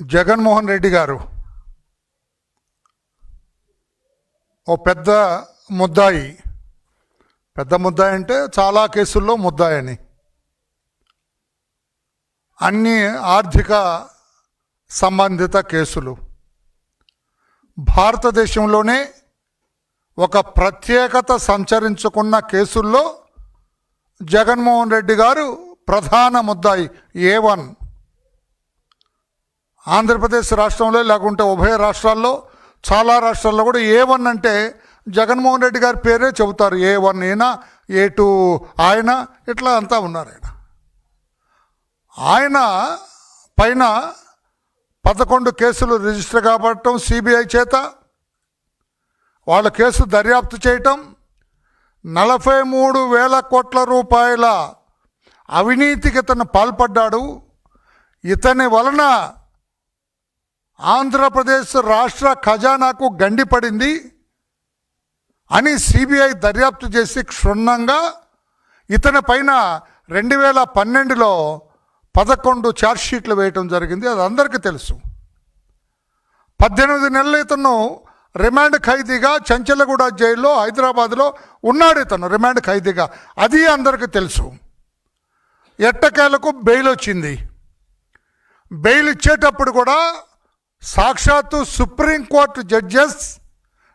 జగన్మోహన్ రెడ్డి గారు ఓ పెద్ద ముద్దాయి. పెద్ద ముద్దాయి అంటే చాలా కేసుల్లో ముద్దాయి అని అన్ని ఆర్థిక సంబంధిత కేసులు. భారతదేశంలోనే ఒక ప్రత్యేకత సంచరించుకున్న కేసుల్లో జగన్మోహన్ రెడ్డి గారు ప్రధాన ముద్దాయి ఏ వన్. ఆంధ్రప్రదేశ్ రాష్ట్రంలో లేకుంటే ఉభయ రాష్ట్రాల్లో చాలా రాష్ట్రాల్లో కూడా ఏ వన్ అంటే జగన్మోహన్ రెడ్డి గారి పేరే చెబుతారు. ఏ వన్ అయినా ఏ టూ ఆయన ఇట్లా అంతా ఉన్నారు ఆయన. ఆయన పైన పదకొండు కేసులు రిజిస్టర్ కాబట్టడం సిబిఐ చేత వాళ్ళ కేసు దర్యాప్తు చేయటం నలభై మూడు వేల కోట్ల రూపాయల అవినీతికి ఇతను పాల్పడ్డాడు. ఇతని వలన ఆంధ్రప్రదేశ్ రాష్ట్ర ఖజానాకు గండిపడింది అని సిబిఐ దర్యాప్తు చేసి క్షుణ్ణంగా ఇతని పైన రెండు వేల పన్నెండులో పదకొండు ఛార్జ్షీట్లు వేయటం జరిగింది. అది అందరికీ తెలుసు. పద్దెనిమిది నెలలు ఇతను రిమాండ్ ఖైదీగా చంచలగూడ జైల్లో హైదరాబాద్లో ఉన్నాడు ఇతను రిమాండ్ ఖైదీగా. అది అందరికీ తెలుసు. ఎట్టకేలకు బెయిల్ వచ్చింది. బెయిల్ ఇచ్చేటప్పుడు కూడా సాక్షాత్తు సుప్రీంకోర్టు జడ్జెస్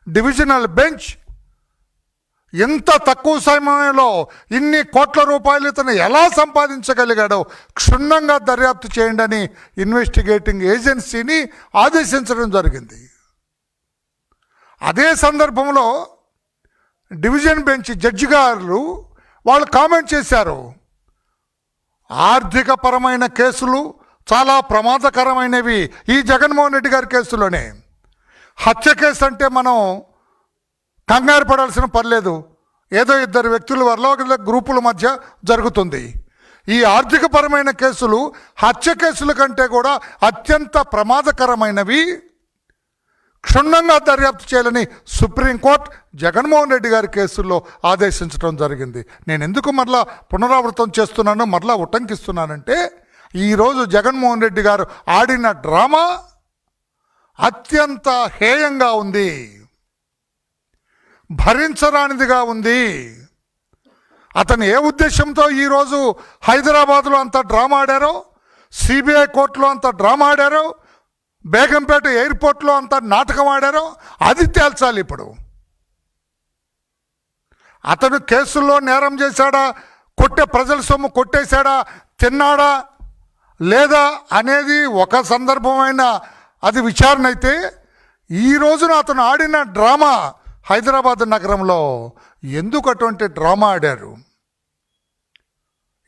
డివిజనల్ బెంచ్ ఇంత తక్కువ సమయంలో ఇన్ని కోట్ల రూపాయలు ఇతను ఎలా సంపాదించగలిగాడో క్షుణ్ణంగా దర్యాప్తు చేయండి అని ఇన్వెస్టిగేటింగ్ ఏజెన్సీని ఆదేశించడం జరిగింది. అదే సందర్భంలో డివిజన్ బెంచ్ జడ్జి గారు వాళ్ళు కామెంట్ చేశారు. ఆర్థికపరమైన కేసులు చాలా ప్రమాదకరమైనవి ఈ జగన్మోహన్ రెడ్డి గారి కేసులోనే. హత్య కేసు అంటే మనం కంగారు పడాల్సిన పర్లేదు ఏదో ఇద్దరు వ్యక్తుల వల్ల గ్రూపుల మధ్య జరుగుతుంది. ఈ ఆర్థికపరమైన కేసులు హత్య కేసుల కంటే కూడా అత్యంత ప్రమాదకరమైనవి. క్షుణ్ణంగా దర్యాప్తు చేయాలని సుప్రీంకోర్టు జగన్మోహన్ రెడ్డి గారి కేసుల్లో ఆదేశించడం జరిగింది. నేను ఎందుకు మరలా పునరావృతం చేస్తున్నాను మరలా ఉటంకిస్తున్నానంటే ఈరోజు జగన్మోహన్ రెడ్డి గారు ఆడిన డ్రామా అత్యంత హేయంగా ఉంది. భరించరానిదిగా ఉంది. అతను ఏ ఉద్దేశంతో ఈరోజు హైదరాబాద్లో అంత డ్రామా ఆడారో సిబిఐ కోర్టులో అంత డ్రామా ఆడారో బేగంపేట ఎయిర్పోర్ట్లో అంత నాటకం ఆడారో అది తేల్చాలి ఇప్పుడు. అతను కేసుల్లో నేరం చేశాడా కొట్టే ప్రజల సొమ్ము కొట్టేశాడా తిన్నాడా లేదా అనేది ఒక సందర్భమైన అది విచారణ అయితే ఈ రోజున అతను ఆడిన డ్రామా హైదరాబాద్ నగరంలో ఎందుకు అటువంటి డ్రామా ఆడారు?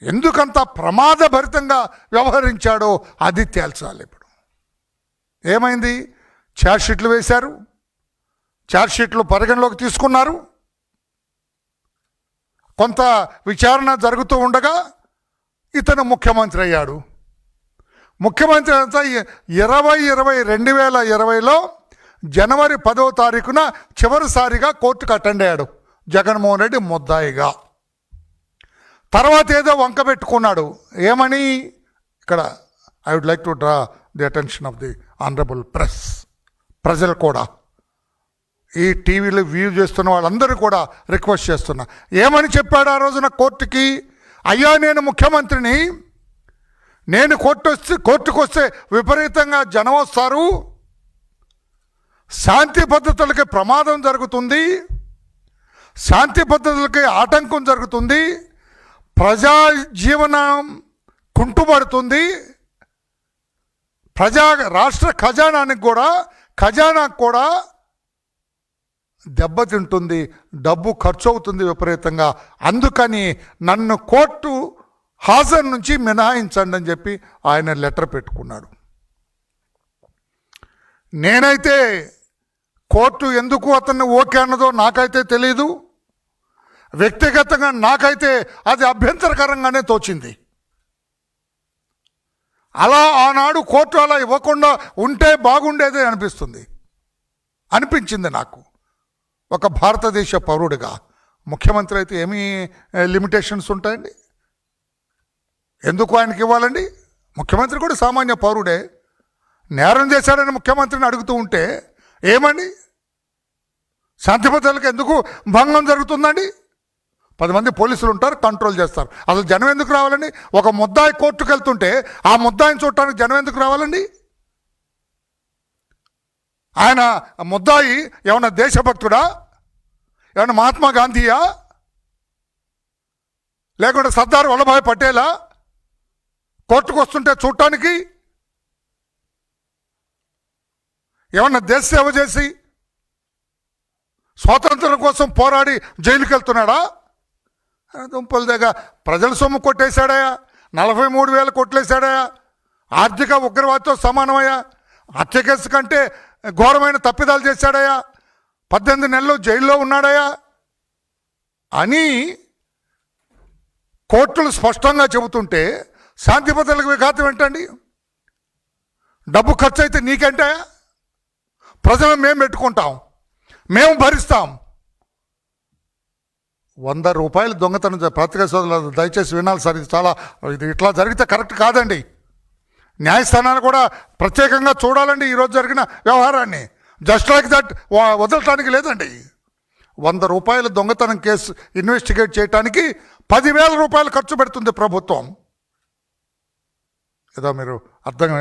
ఎందుకంత ప్రమాదభరితంగా వ్యవహరించాడో అది తేల్చాలి ఇప్పుడు. ఏమైంది? ఛార్జ్షీట్లు వేశారు. ఛార్జ్షీట్లు పరిగణలోకి తీసుకున్నారు. కొంత విచారణ జరుగుతూ ఉండగా ఇతను ముఖ్యమంత్రి అయ్యాడు. ముఖ్యమంత్రి అంతా ఇరవై ఇరవై రెండు వేల ఇరవైలో జనవరి పదో తారీఖున చివరిసారిగా కోర్టుకు అటెండ్ అయ్యాడు జగన్మోహన్ రెడ్డి ముద్దాయిగా. తర్వాత ఏదో వంక పెట్టుకున్నాడు. ఏమని? ఇక్కడ I would like to draw the attention of the honourable press ప్రజలు కూడా. ఈ టీవీలో వ్యూ చేస్తున్న వాళ్ళందరూ కూడా రిక్వెస్ట్ చేస్తున్నా. ఏమని చెప్పాడు ఆ రోజున కోర్టుకి? అయ్యా నేను ముఖ్యమంత్రిని నేను కోర్టు వస్తే కోర్టుకు వస్తే విపరీతంగా జనం వస్తారు. శాంతి భద్రతలకి ప్రమాదం జరుగుతుంది. శాంతి భద్రతలకి ఆటంకం జరుగుతుంది. ప్రజా జీవనం కుంటుపడుతుంది. ప్రజా రాష్ట్ర ఖజానానికి కూడా ఖజానాకు కూడా దెబ్బతింటుంది డబ్బు ఖర్చు అవుతుంది విపరీతంగా. అందుకని నన్ను కోర్టు హాజరు నుంచి మినహాయించండి అని చెప్పి ఆయన లెటర్ పెట్టుకున్నాడు. నేనైతే కోర్టు ఎందుకు అతన్ని ఓకే అన్నదో నాకైతే తెలీదు. వ్యక్తిగతంగా నాకైతే అది అభ్యంతరకరంగానే తోచింది. అలా ఆనాడు కోర్టు అలా ఇవ్వకుండా ఉంటే బాగుండేది అనిపిస్తుంది. అనిపించింది నాకు. ఒక భారతదేశ పౌరుడిగా ముఖ్యమంత్రి అయితే ఏమీ లిమిటేషన్స్ ఉంటాయండి? ఎందుకు ఆయనకి ఇవ్వాలండి? ముఖ్యమంత్రి కూడా సామాన్య పౌరుడే. నేరం చేశాడని ముఖ్యమంత్రిని అడుగుతూ ఉంటే ఏమని శాంతి భద్రతలకు ఎందుకు భంగం జరుగుతుందండి? పది మంది పోలీసులు ఉంటారు కంట్రోల్ చేస్తారు. అసలు జనం ఎందుకు రావాలండి? ఒక ముద్దాయి కోర్టుకు వెళ్తుంటే ఆ ముద్దాయిని చూడటానికి జనం ఎందుకు రావాలండి? ఆయన ముద్దాయి ఏమన్నా దేశభక్తుడా? ఏమన్నా మహాత్మా గాంధీయా? లేకుంటే సర్దార్ వల్లభాయ్ పటేలా? కోర్టుకు వస్తుంటే చూడటానికి? ఏమన్నా దేశ సేవ చేసి స్వాతంత్రం కోసం పోరాడి జైలుకి వెళ్తున్నాడా దుంపల దగ్గర ప్రజల సొమ్ము కొట్టేశాడయా? నలభై మూడు వేలు కొట్లేశాడయా ఆర్థిక ఉగ్రవాదితో సమానమయ్యా? హత్య కేసు కంటే ఘోరమైన తప్పిదాలు చేశాడయా? పద్దెనిమిది నెలలు జైల్లో ఉన్నాడయా? అని కోర్టులు స్పష్టంగా చెబుతుంటే శాంతి భద్రతలకు విఘాతం ఏంటండి? డబ్బు ఖర్చు అయితే నీకంటే ప్రజలను మేము పెట్టుకుంటాం మేము భరిస్తాం. వంద రూపాయలు దొంగతనం పత్రికా సోదరులు దయచేసి వినాలి సార్ ఇది చాలా ఇది ఇట్లా జరిగితే కరెక్ట్ కాదండి. న్యాయస్థానాలు కూడా ప్రత్యేకంగా చూడాలండి ఈరోజు జరిగిన వ్యవహారాన్ని. జస్ట్ లైక్ దట్ వదలటానికి లేదండి. వంద రూపాయల దొంగతనం కేసు ఇన్వెస్టిగేట్ చేయడానికి పదివేల రూపాయలు ఖర్చు పెడుతుంది ప్రభుత్వం. ఏదో మీరు అర్థం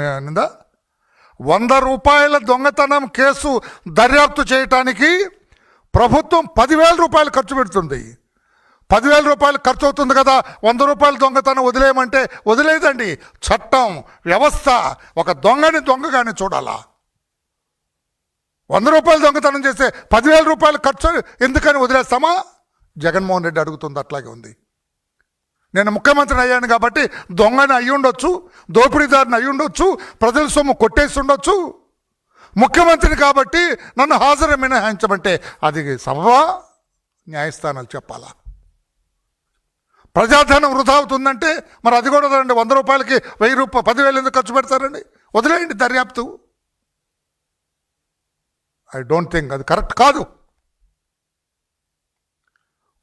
వంద రూపాయల దొంగతనం కేసు దర్యాప్తు చేయటానికి ప్రభుత్వం పదివేల రూపాయలు ఖర్చు పెడుతుంది. పదివేల రూపాయలు ఖర్చు అవుతుంది కదా వంద రూపాయల దొంగతనం వదిలేయమంటే వదిలేదండి. చట్టం వ్యవస్థ ఒక దొంగని దొంగగానే చూడాలా? వంద రూపాయలు దొంగతనం చేస్తే పదివేల రూపాయలు ఖర్చు ఎందుకని వదిలేస్తామా? జగన్మోహన్ రెడ్డి అడుగుతుంది అట్లాగే ఉంది. నేను ముఖ్యమంత్రిని అయ్యాను కాబట్టి దొంగని అయి ఉండొచ్చు దోపిడీదారిని అయి ఉండొచ్చు ప్రజల సొమ్ము కొట్టేసి ఉండొచ్చు ముఖ్యమంత్రిని కాబట్టి నన్ను హాజరు మినహాయించమంటే అది సభవా న్యాయస్థానాలు చెప్పాలా? ప్రజాధనం వృధా అవుతుందంటే మరి అది కూడా రండి వంద రూపాయలకి వెయ్యి రూపాయలు పదివేలు ఎందుకు ఖర్చు పెడతారండి? వదిలేయండి దర్యాప్తు. ఐ డోంట్ థింక్ అది కరెక్ట్ కాదు.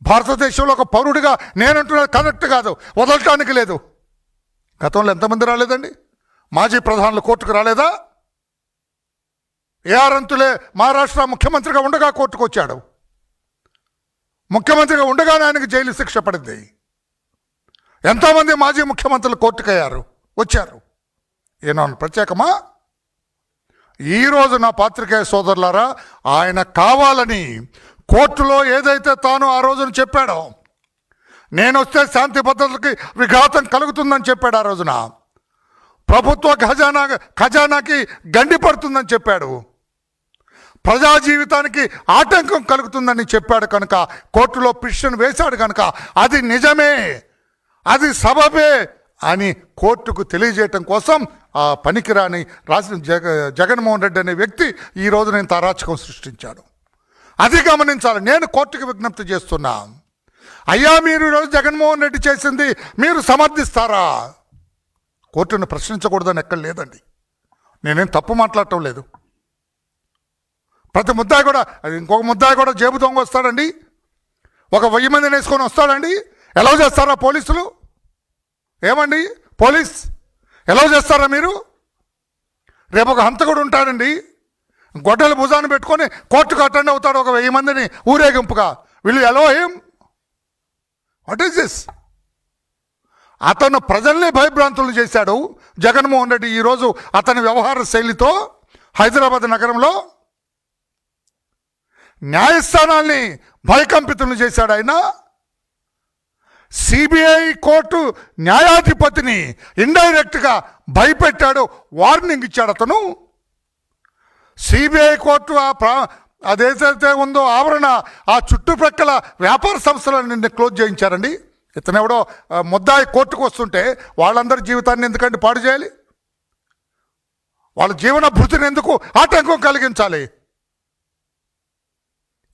భారతదేశంలో ఒక పౌరుడిగా నేనంటున్నది కరెక్ట్ కాదు. వదలటానికి లేదు. గతంలో ఎంతమంది రాలేదండి? మాజీ ప్రధానులు కోర్టుకు రాలేదా? ఏఆర్ అంతులే మహారాష్ట్ర ముఖ్యమంత్రిగా ఉండగా కోర్టుకు వచ్చాడు. ముఖ్యమంత్రిగా ఉండగానే ఆయనకు జైలు శిక్ష పడింది. ఎంతోమంది మాజీ ముఖ్యమంత్రులు కోర్టుకయ్యారు వచ్చారు. ఏనా ప్రత్యేకమా? ఈరోజు నా పాత్రికేయ సోదరులారా ఆయన కావాలని కోర్టులో ఏదైతే తాను ఆ రోజున చెప్పాడో నేను వస్తే శాంతి భద్రతలకి విఘాతం కలుగుతుందని చెప్పాడు ఆ రోజున. ప్రభుత్వ ఖజానా ఖజానాకి గండి పడుతుందని చెప్పాడు. ప్రజా జీవితానికి ఆటంకం కలుగుతుందని చెప్పాడు కనుక కోర్టులో పిటిషన్ వేశాడు కనుక అది నిజమే అది సబబే అని కోర్టుకు తెలియజేయటం కోసం ఆ పనికిరాని రాసిన జగ జగన్మోహన్ రెడ్డి అనే వ్యక్తి ఈ రోజు నేను తారాచకం సృష్టించాడు అది గమనించాలి. నేను కోర్టుకు విజ్ఞప్తి చేస్తున్నా. అయ్యా మీరు ఈరోజు జగన్మోహన్ రెడ్డి చేసింది మీరు సమర్థిస్తారా? కోర్టును ప్రశ్నించకూడదని ఎక్కడ లేదండి. నేనేం తప్పు మాట్లాడటం లేదు. ప్రతి ముద్దాయి కూడా అది ఇంకొక ముద్దాయి కూడా జేబు దొంగ వస్తాడండి. ఒక వెయ్యి మందిని వేసుకొని వస్తాడండి. ఎలా చేస్తారా పోలీసులు? ఏమండి? పోలీస్? ఎలా చేస్తారా మీరు? రేపు ఒక హంతకుడు ఉంటాడండి. గొడ్డలు భుజాన్ని పెట్టుకొని కోర్టుకు అటెండ్ అవుతాడు ఒక వెయ్యి మందిని ఊరేగింపుగా. వీళ్ళు ఎలా ఏం వాట్ ఈస్ దిస్ అతను ప్రజల్ని భయభ్రాంతులు చేశాడు. జగన్మోహన్ రెడ్డి ఈరోజు అతని వ్యవహార శైలితో హైదరాబాద్ నగరంలో న్యాయస్థానాల్ని భయకంపితులు చేశాడు ఆయన. సిబిఐ కోర్టు న్యాయాధిపతిని ఇండైరెక్ట్గా భయపెట్టాడు వార్నింగ్ ఇచ్చాడు అతను. సిబిఐ కోర్టు ఆ ప్రా అదేదైతే ఉందో ఆవరణ ఆ చుట్టుప్రక్కల వ్యాపార సంస్థలను నిన్న క్లోజ్ చేయించారండి. ఇతనెవడో ఆ, ముద్దాయి కోర్టుకు వస్తుంటే వాళ్ళందరి జీవితాన్ని ఎందుకంటే పాడు చేయాలి? వాళ్ళ జీవన భృతిని ఎందుకు ఆటంకం కలిగించాలి?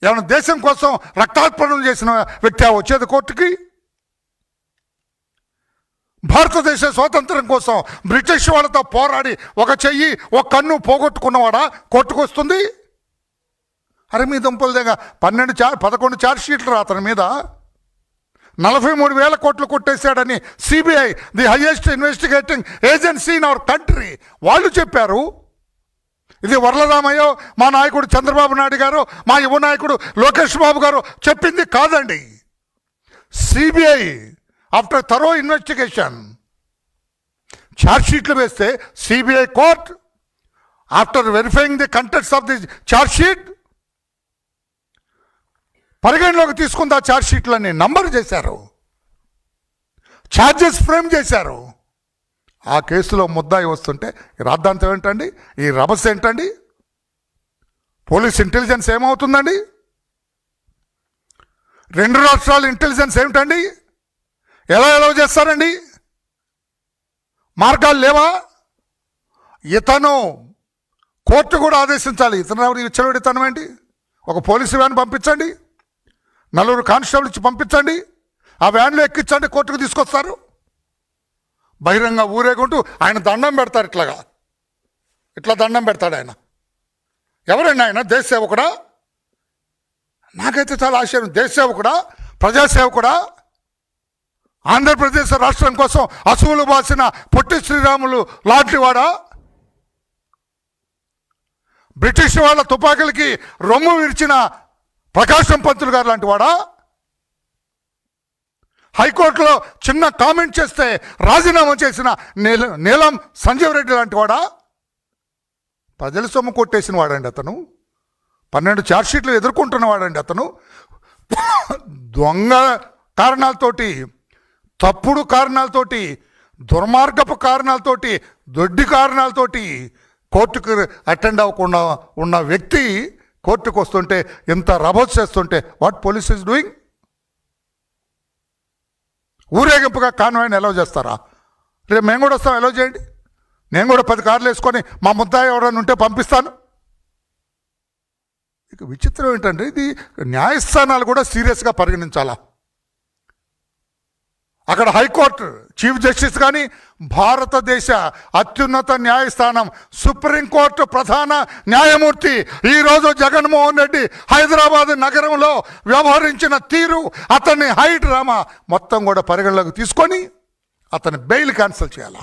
ఏమైనా దేశం కోసం రక్తార్పణం చేసిన వ్యక్తి ఆ వచ్చేది కోర్టుకి? భారతదేశ స్వాతంత్రం కోసం బ్రిటిష్ వాళ్ళతో పోరాడి ఒక చెయ్యి ఒక కన్ను పోగొట్టుకున్నవాడా? కొట్టుకొస్తుంది? అరే మీ దుంపల దగ్గర పన్నెండు చార్ పదకొండు చార్జ్ షీట్లు రా అతని మీద. నలభై మూడు వేల కోట్లు కొట్టేశాడని CBI the highest investigating agency in our country వాళ్ళు చెప్పారు. ఇది వరలరామయ్యో మా నాయకుడు చంద్రబాబు నాయుడు గారు మా యువ నాయకుడు లోకేష్ బాబు గారు చెప్పింది కాదండి. CBI after thorough investigation. షీట్లు వేస్తే CBI court after verifying the contents of the sheet పరిగణలోకి తీసుకుంది ఆ ఛార్జ్షీట్లని నంబర్ చేశారు. ఛార్జెస్ ఫ్రేమ్ చేశారు. ఆ కేసులో ముద్దాయి వస్తుంటే రాద్ధాంతం ఏంటండి? ఈ రభస్ ఏంటండి? పోలీస్ ఇంటెలిజెన్స్ ఏమవుతుందండి? రెండు రాష్ట్రాల ఇంటెలిజెన్స్ ఏమిటండి? ఎలా ఎలా చేస్తారండి? మార్గాలు లేవా? ఇతను కోర్టు కూడా ఆదేశించాలి. ఇతను ఎవరు? ఇచ్చడు ఇతను ఏంటి? ఒక పోలీసు వ్యాన్ పంపించండి. నలుగురు కానిస్టేబుల్ ఇచ్చి పంపించండి. ఆ వ్యాన్లో ఎక్కించండి కోర్టుకు తీసుకొస్తారు. బహిరంగ ఊరేగుంటూ ఆయన దండం పెడతారు ఇట్లాగా. ఇట్లా దండం పెడతాడు ఆయన. ఎవరండి ఆయన? దేశ సేవకుడా? నాకైతే చాలా ఆశ్చర్యం. దేశ సేవకుడా? ప్రజాసేవకుడా ఆంధ్రప్రదేశ్ రాష్ట్రం కోసం అసువులు బాసిన పొట్టి శ్రీరాములు లాంటివాడా బ్రిటిష్ వాళ్ళ తుపాకులకి రొమ్ము విరిచిన ప్రకాశం పంతులు గారు లాంటి వాడా? హైకోర్టులో చిన్న కామెంట్ చేస్తే రాజీనామా చేసిన నీల నీలం సంజీవ్ రెడ్డి లాంటి వాడా? ప్రజల సొమ్ము కొట్టేసిన వాడండి అతను. పన్నెండు ఛార్జ్షీట్లు ఎదుర్కొంటున్న వాడండి అతను. దొంగ కారణాలతోటి తప్పుడు కారణాలతోటి దుర్మార్గపు కారణాలతోటి దొడ్డి కారణాలతోటి కోర్టుకు అటెండ్ అవ్వకుండా ఉన్న వ్యక్తి కోర్టుకు వస్తుంటే ఇంత రబోస్ చేస్తుంటే వాట్ పోలీస్ ఇస్ డూయింగ్? ఊరేగింపుగా కాన్వాయిని ఎలవ్ చేస్తారా? రేపు మేము కూడా వస్తాం ఎలవ్ చేయండి. నేను కూడా పది కార్లు వేసుకొని మా ముద్దాయి ఎవరైనా ఉంటే పంపిస్తాను. ఇక విచిత్రం ఏంటంటే ఇది న్యాయస్థానాలు కూడా సీరియస్గా పరిగణించాలా? అక్కడ హైకోర్టు చీఫ్ జస్టిస్ కానీ భారతదేశ అత్యున్నత న్యాయస్థానం సుప్రీంకోర్టు ప్రధాన న్యాయమూర్తి ఈరోజు జగన్మోహన్ రెడ్డి హైదరాబాద్ నగరంలో వ్యవహరించిన తీరు అతన్ని హై డ్రామా మొత్తం కూడా పరిగణలోకి తీసుకొని అతని బెయిల్ క్యాన్సిల్ చేయాలా?